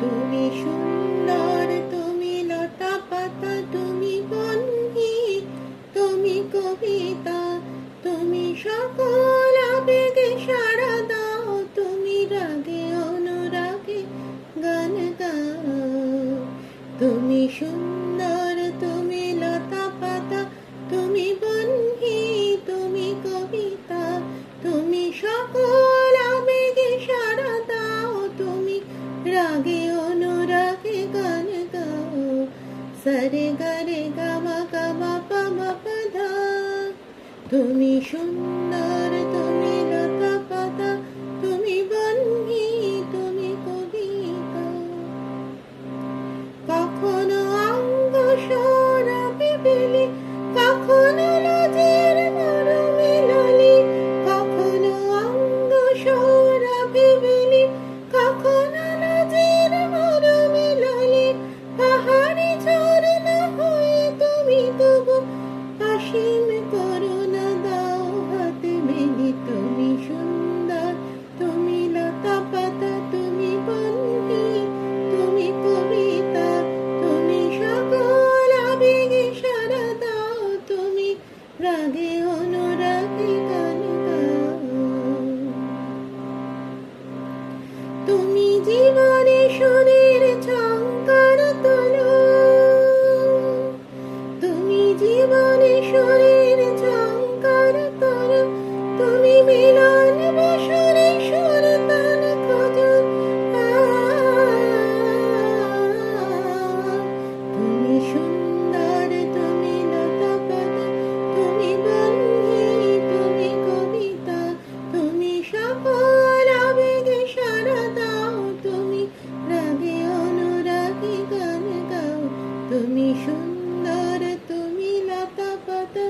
তুমি সুন্দর, তুমি লতা পাতা তুমি বন্ধি তুমি কবিতা, তুমি সকল আবেগে সাড়া দাও, তুমি রাগে, অনুরাগে গান গাও। তুমি সুন্দর, তুমি লতা পাতা তুমি বন্ধি তুমি কবিতা, তুমি সকল আবেগে সাড়া দাও, তুমি রাগে সরে গরে গামা গামা পামা পাধা তুমি সুন্দর অনুরাগে তুমি শরীর তুমি জীবনে সুরের তুমি সুন্দর তুমি লতা পাতা